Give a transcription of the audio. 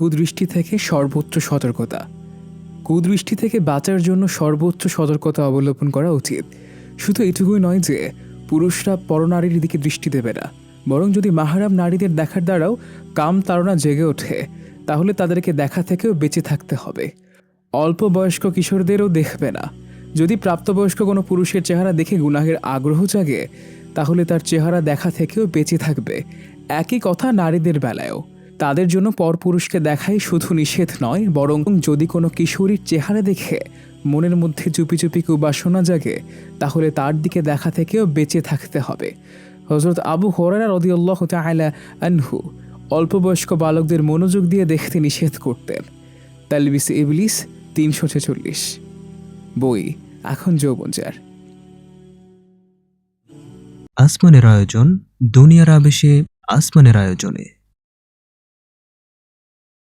কুদৃষ্টি থেকে সর্বোচ্চ সতর্কতা। কুদৃষ্টি থেকে বাঁচার জন্য সর্বোচ্চ সতর্কতা অবলম্বন করা উচিত। শুধু এটুকুই নয় যে, পুরুষরা পরনারীর দিকে দৃষ্টি দেবে না। বরং যদি মাহারাম নারীদের দেখার দ্বারাও কাম তাড়না জেগে ওঠে, তাহলে তাদেরকে দেখা থেকেও বেঁচে থাকতে হবে। অল্প বয়স্ক কিশোরদেরও দেখবে না। যদি প্রাপ্তবয়স্ক কোনো পুরুষের চেহারা দেখে গুনাহের আগ্রহ জাগে, তাহলে তার চেহারা দেখা থেকেও বেঁচে থাকবে। একই কথা নারীদের বেলায়ও। তাদের জন্য পরপুরুষকে দেখাই শুধু নিষেধ নয়, বরং যদি কোনো কিশোরীর চেহারা দেখে, মনের মধ্যে চুপি চুপি কুবাসনা জাগে, তাহলে তার দিকে দেখা থেকেও বেঁচে থাকতে হবে। হজরত আবু হরারা রদিউল্লাহ তাআলা আনহু অল্প বয়স্ক বালকদের মনোযোগ দিয়ে দেখতে নিষেধ করতেন। তালবিস ইবলিস তিনশো ছেচল্লিশ। বই, এখন যৌবনচার আসমানের আয়োজন দুনিয়ার আবেশে আসমানের আয়োজনে।